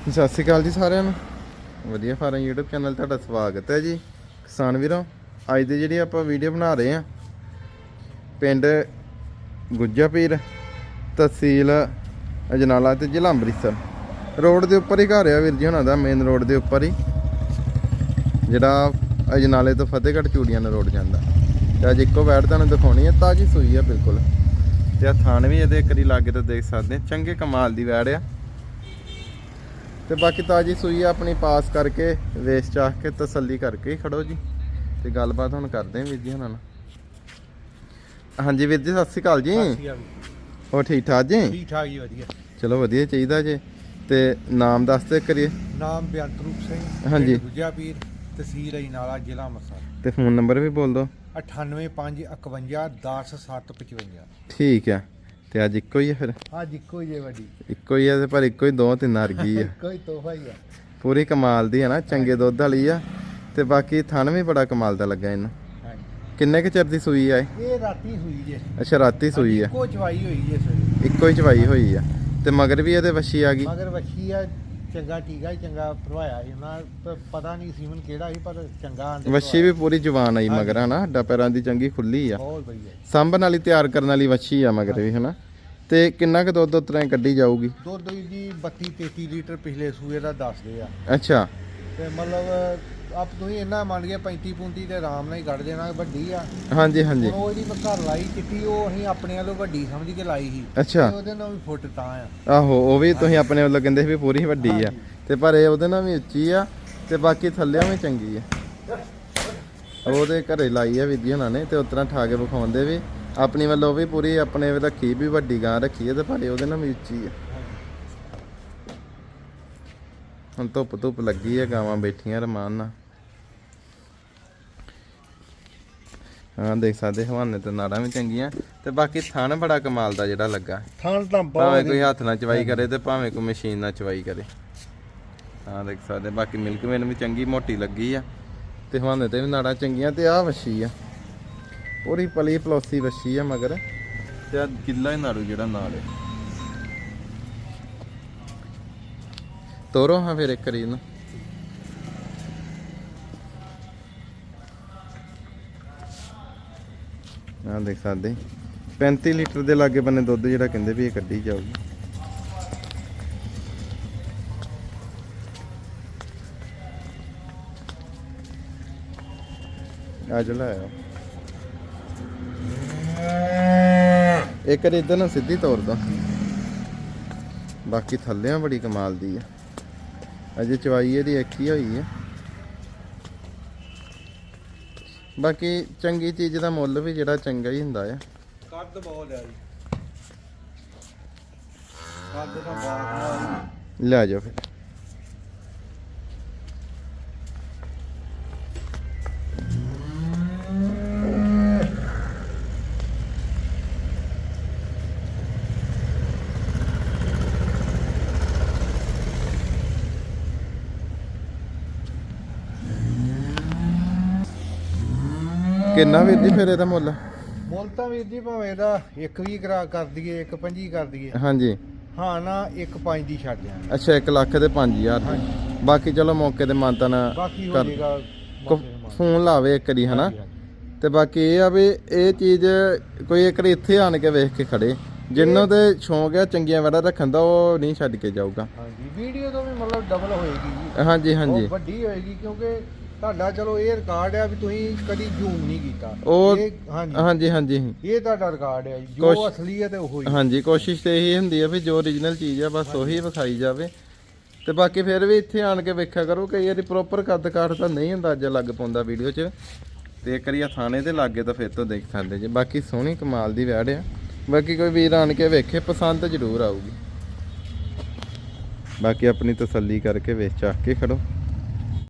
ਸਤਿ ਸ਼੍ਰੀ ਅਕਾਲ ਜੀ ਸਾਰਿਆਂ ਨੂੰ। ਵਧੀਆ ਫਾਰਮ YouTube ਚੈਨਲ ਤੁਹਾਡਾ ਸਵਾਗਤ ਹੈ ਜੀ। ਕਿਸਾਨ ਵੀਰੋ, ਅੱਜ ਦੀ ਜਿਹੜੀ ਆਪਾਂ ਵੀਡੀਓ ਬਣਾ ਰਹੇ ਆ ਪਿੰਡ ਗੁੱਜਾਪੀਰ ਤਹਿਸੀਲ ਅਜਨਾਲਾ ਤੇ ਜ਼ਿਲ੍ਹਾ ਅੰਮ੍ਰਿਤਸਰ। ਰੋਡ ਦੇ ਉੱਪਰ ਹੀ ਘਰ ਆ ਵੀਰ ਜੀ ਉਹਨਾਂ ਦਾ ਮੇਨ ਰੋਡ ਦੇ ਉੱਪਰ ਹੀ। ਜਿਹੜਾ ਅਜਨਾਲੇ ਤੋਂ ਫਤਿਹਗੜ੍ਹ ਚੂੜੀਆਂ ਨੂੰ ਰੋਡ ਜਾਂਦਾ। ਤੇ ਅੱਜ ਇੱਕੋ ਵੈੜ ਤੁਹਾਨੂੰ ਦਿਖਾਉਣੀ ਹੈ, ਤਾਜੀ ਸੂਈ ਆ ਬਿਲਕੁਲ। ਤੇ ਆ ਥਾਣ ਵੀ ਇਹਦੇ ਕਰੀ ਲਾਗੇ ਤੋਂ ਦੇਖ ਸਕਦੇ ਆ ਚੰਗੇ ਕਮਾਲ ਦੀ ਵੈੜ ਆ। ਤੇ ਬਾਕੀ ਤਾਜੀ ਸੂਈ ਆਪਣੀ ਪਾਸ ਕਰਕੇ ਵੇਸ ਚਾਹ ਕੇ ਤਸੱਲੀ ਕਰਕੇ ਹੀ ਖੜੋ ਜੀ। ਤੇ ਗੱਲਬਾਤ ਹੁਣ ਕਰਦੇ ਆਂ ਵੀਰ ਜੀ ਹੁਣਾਂ ਨਾਲ। ਹਾਂਜੀ ਵੀਰ ਜੀ ਸਤਿ ਸ਼੍ਰੀ ਅਕਾਲ ਜੀ। ਹੋਰ ਠੀਕ ਠਾਕ ਜੀ। ਠੀਕ ਠਾਕ ਜੀ? ਵਧੀਆ। ਚਲੋ ਵਧੀਆ ਚਾਹੀਦਾ ਜੀ। ਤੇ ਨਾਮ ਦੱਸ ਦੇ ਕਰੀਏ ਨਾਮ ਬੇਅੰਤ ਰੂਪ ਸਿੰਘ ਹਾਂਜੀ। ਦੂਜਾ ਪੀਰ ਤਹਿਸੀਲ ਅਜਨਾਲਾ ਜ਼ਿਲ੍ਹਾ ਅੰਮ੍ਰਿਤਸਰ। ਤੇ ਫੋਨ ਨੰਬਰ ਵੀ ਬੋਲ ਦਿਓ। 9851510755 ਠੀਕ ਆ। ਤੇ ਅੱਜ ਇੱਕੋ ਹੀ ਆ ਫਿਰ? ਅੱਜ ਇੱਕੋ ਹੀ ਹੈ ਵੱਡੀ। ਇੱਕੋ ਹੀ ਆ ਤੇ ਪਰ ਇੱਕੋ ਹੀ ਦੋ ਤਿੰਨ ਆ ਗਈ ਆ। ਕੋਈ ਤੋਹਫਾ ਹੀ ਆ। ਪੂਰੀ ਕਮਾਲ ਦੀ ਆ ਨਾ ਚੰਗੇ ਦੁੱਧ ਵਾਲੀ ਆ। ਤੇ ਬਾਕੀ ਥਣ ਵੀ ਬੜਾ ਕਮਾਲ ਦਾ ਲੱਗਾ ਇਹਨੂੰ। ਕਿੰਨੇ ਕੁ ਚਿਰ ਦੀ ਸੂਈ ਆ ਇਹ? ਰਾਤੀ ਹੋਈ ਜੇ। ਅੱਛਾ ਰਾਤੀ ਸੂਈ ਆ। ਇੱਕੋ ਚਵਾਈ ਹੋਈ ਜੇ ਸਵੇਰੇ। ਇੱਕੋ ਹੀ ਚਵਾਈ ਹੋਈ ਆ। ਤੇ ਮਗਰ ਵੀ ਇਹਦੇ ਵੱਛੀ ਆ ਗਈ? ਮਗਰ ਵੱਛੀ ਆ ਚੰਗਾ ਟੀਕਾ ਹੀ ਚੰਗਾ ਭਰਵਾਇਆ ਸੀ ਉਹਨਾਂ ਪਤਾ ਨਹੀਂ ਸੀਮਨ ਕਿਹੜਾ ਸੀ ਪਰ ਚੰਗਾ ਆਂਦੇ ਵੱਛੀ ਵੀ ਪੂਰੀ ਜਵਾਨ ਆਈ ਮਗਰ ਹਨਾ? ਹੱਡਾ ਪੈਰਾਂ ਦੀ ਚੰਗੀ ਖੁੱਲੀ ਆ। ਬਹੁਤ ਵਧੀਆ ਸਾਂਭਣ ਵਾਲੀ ਤਿਆਰ ਕਰਨ ਵਾਲੀ ਵੱਛੀ ਆ ਮਗਰ ਵੀ ਹਨਾ? ਤੇ ਕਿੰਨਾ ਕੁ ਦੁੱਧ ਉਤਰਾਂ ਕੱਢੀ ਜਾਊਗੀ? ਦੁੱਧ ਜੀ 32 33 ਲੀਟਰ ਪਿਛਲੇ ਸੂਏ ਦਾ ਦੱਸਦੇ ਆ। ਅੱਛਾ। ਤੇ ਮਤਲਬ ਆਪ ਤੁਸੀਂ ਇੰਨਾ ਮੰਨ ਗਿਆ 35 35 ਤੇ ਆਰਾਮ ਨਾਲ ਹੀ ਕੱਢ ਦੇਣਾ ਵੱਡੀ ਆ। ਹਾਂਜੀ ਹਾਂਜੀ। ਉਹ ਜਿਹੜੀ ਮੈਂ ਘਰ ਲਾਈ ਚਿੱਟੀ ਉਹ ਅਸੀਂ ਆਪਣੇ ਵੱਲੋਂ ਵੱਡੀ ਸਮਝ ਕੇ ਲਾਈ ਸੀ। ਅੱਛਾ। ਤੇ ਉਹਦੇ ਨਾਲ ਵੀ ਫੁੱਟ ਤਾਂ ਆ। ਆਹੋ ਉਹ ਵੀ ਤੁਸੀਂ ਆਪਣੇ ਵੱਲੋਂ ਕਹਿੰਦੇ ਸੀ ਵੀ ਪੂਰੀ ਵੱਡੀ ਆ। ਤੇ ਪਰ ਇਹ ਉਹਦੇ ਨਾਲ ਵੀ ਉੱਚੀ ਆ ਤੇ ਬਾਕੀ ਥੱਲਿਆਂ ਵੀ ਚੰਗੀ ਆ। ਉਹਦੇ ਘਰੇ ਲਾਈ ਆ ਜੀ ਉਹਨਾਂ ਨੇ ਤੇ ਉਤਰਾ ਠਾ ਕੇ ਵਿਖਾਉਂਦੇ ਵੀ ਆਪਣੀ ਵੱਲੋਂ ਵੀ ਪੂਰੀ ਆਪਣੇ ਰੱਖੀ ਵੀ ਵੱਡੀ ਗਾਂ ਰੱਖੀ ਆ ਤੇ ਪਰ ਇਹ ਉਹਦੇ ਨਾਲ ਵੀ ਉੱਚੀ ਆ। ਹੁਣ ਧੁੱਪ ਧੁੱਪ ਲੱਗੀ ਆ ਗਾਵਾਂ ਬੈਠੀਆਂ ਰਮਾਨ ਨਾਲ। ਹਾਂ ਦੇਖ ਸਕਦੇ ਹਵਾਨੇ ਤੇ ਨਾੜਾਂ ਵੀ ਚੰਗੀਆਂ। ਤੇ ਬਾਕੀ ਥਣ ਬੜਾ ਕਮਾਲ ਦਾ ਜਿਹੜਾ ਲੱਗਾ। ਥਾਣ ਤਾਂ ਭਾਵੇਂ ਕੋਈ ਹੱਥ ਨਾਲ ਚਵਾਈ ਕਰੇ ਤੇ ਭਾਵੇਂ ਕੋਈ ਮਸ਼ੀਨ ਨਾਲ ਚਵਾਈ ਕਰੇ। ਹਾਂ ਦੇਖ ਸਕਦੇ ਬਾਕੀ ਮਿਲਕ ਮੇਨ ਵੀ ਚੰਗੀ ਮੋਟੀ ਲੱਗੀ ਆ। ਤੇ ਹਵਾਨੇ ਤੇ ਵੀ ਨਾੜਾਂ ਚੰਗੀਆਂ ਤੇ ਆਹ ਵੱਛੀ ਆ। ਪੂਰੀ ਪਲੀ ਪਲੋਸੀ ਵੱਛੀ ਆ ਮਗਰ। ਤੇ ਆ ਕਿੱਲਾ ਹੀ ਨਾੜੂ ਜਿਹੜਾ ਨਾਲ ਹੈ। ਤੋਰੋ ਹਾਂ ਫਿਰ ਇੱਕ ਵਾਰੀ ਇਹਨੂੰ ਦੇਖ ਸਕਦੇ 35 ਲੀਟਰ ਦੇ ਲਾਗੇ ਬੰਨੇ ਦੁੱਧ ਜਿਹੜਾ ਕਹਿੰਦੇ ਵੀ ਇਹ ਕੱਢੀ ਜਾਊਗੀ। ਆ ਜਲਾ ਆਇਆ। ਇੱਕ ਵਾਰੀ ਇਧਰ ਨੂੰ ਸਿੱਧੀ ਤੌਰ ਦਾ। ਬਾਕੀ ਥੱਲਿਆਂ ਬੜੀ ਕਮਾਲ ਦੀ ਆ। ਅਜੇ ਚਵਾਈ ਇਹਦੀ ਇੱਕ ਹੀ ਹੋਈ ਆ। ਬਾਕੀ ਚੰਗੀ ਚੀਜ਼ ਦਾ ਮੁੱਲ ਵੀ ਜਿਹੜਾ ਚੰਗਾ ਹੀ ਹੁੰਦਾ ਆ। ਕੱਦ ਬਹੁਤ ਆ ਜੀ। ਕੱਦ ਤਾਂ ਬਹੁਤ ਲੈ ਜਾਓ ਫਿਰ। ਕਿੰਨਾ ਵੀਰ ਜੀ ਫਿਰ ਇਹਦਾ ਮੁੱਲ? ਮੁੱਲ ਤਾਂ ਵੀਰ ਜੀ ਭਾਵੇਂ ਇਹਦਾ ਇੱਕ ਵੀ ਕਰਾ ਕਰ ਦਈਏ ਇੱਕ ਪੰਜੀ ਕਰ ਦਈਏ। ਹਾਂਜੀ। ਹਾਂ ਨਾ ਇੱਕ ਪੰਜ ਦੀ ਛੱਡ ਦਿਆਂਗੇ। ਅੱਛਾ 1 ਲੱਖ ਦੇ 5000 ਹਾਂਜੀ। ਬਾਕੀ ਚਲੋ ਮੌਕੇ ਤੇ ਮਾਨਤਾ ਨਾ ਬਾਕੀ ਹੋ ਜਾਏਗਾ ਫੋਨ ਲਾਵੇ ਇੱਕ ਵਾਰੀ ਹਨਾ? ਤੇ ਬਾਕੀ ਇਹ ਆ ਵੀ ਇਹ ਚੀਜ਼ ਕੋਈ ਇੱਕ ਵਾਰੀ ਇੱਥੇ ਆਣ ਕੇ ਵੇਖ ਕੇ ਖੜੇ। ਜਿੰਨਾਂ ਤੇ ਸ਼ੌਂਕ ਆ ਚੰਗੀਆਂ ਵੜਾ ਰੱਖਣ ਦਾ ਉਹ ਨਹੀਂ ਛੱਡ ਕੇ ਜਾਊਗਾ। ਹਾਂਜੀ ਵੀਡੀਓ ਤੋਂ ਵੀ ਮਤਲਬ ਡਬਲ ਹੋਏਗੀ ਜੀ। ਹਾਂਜੀ ਹਾਂਜੀ। ਵੱਡੀ ਹੋਏਗੀ ਕਿਉਂਕਿ ਤੁਹਾਡਾ ਚਲੋ ਇਹ ਰਿਕਾਰਡ ਆ ਵੀ ਤੁਸੀਂ ਕਦੀ ਜ਼ੂਮ ਨਹੀਂ ਕੀਤਾ। ਉਹ- ਇਹ ਹਾਂਜੀ। ਹਾਂਜੀ ਹਾਂਜੀ। ਇਹ ਤੁਹਾਡਾ ਰਿਕਾਰਡ ਹੈ ਜੀ। ਅਸਲੀਅਤ ਹੈ ਉਹ ਹੀ ਹਾਂਜੀ ਕੋਸ਼ਿਸ਼ ਤੇ ਇਹੀ ਹੁੰਦੀ ਆ ਵੀ ਜੋ origignal ਚੀਜ਼ ਆ ਬਸ ਉਹੀ ਵਿਖਾਈ ਜਾਵੇ। ਤੇ ਬਾਕੀ ਫਿਰ ਵੀ ਇੱਥੇ ਆਣ ਕੇ ਵੇਖਿਆ ਕਰੋ ਕਈ ਵਾਰੀ ਪ੍ਰੋਪਰ ਕੱਦ ਕਾਠ ਤਾਂ ਨਹੀਂ ਅੰਦਾਜ਼ਾ ਲੱਗ ਪਾਉਂਦਾ ਵੀਡੀਓ 'ਚ। ਤੇ ਇੱਕ ਵਾਰੀ ਥਾਣੇ ਤੇ ਲਾਗੇ ਤਾਂ ਫਿਰ ਤੋਂ ਦੇਖ ਸਕਦੇ ਜੀ। ਬਾਕੀ ਸੋਹਣੀ ਕਮਾਲ ਦੀ ਵੈੜ ਆ। ਬਾਕੀ ਕੋਈ ਵੀਰ ਆਣ ਕੇ ਵੇਖੇ ਪਸੰਦ ਜ਼ਰੂਰ ਆਊਗੀ। ਬਾਕੀ ਆਪਣੀ ਤਸੱਲੀ ਕਰਕੇ ਵੇਚ ਚੱਕ ਕੇ ਖੜੋ।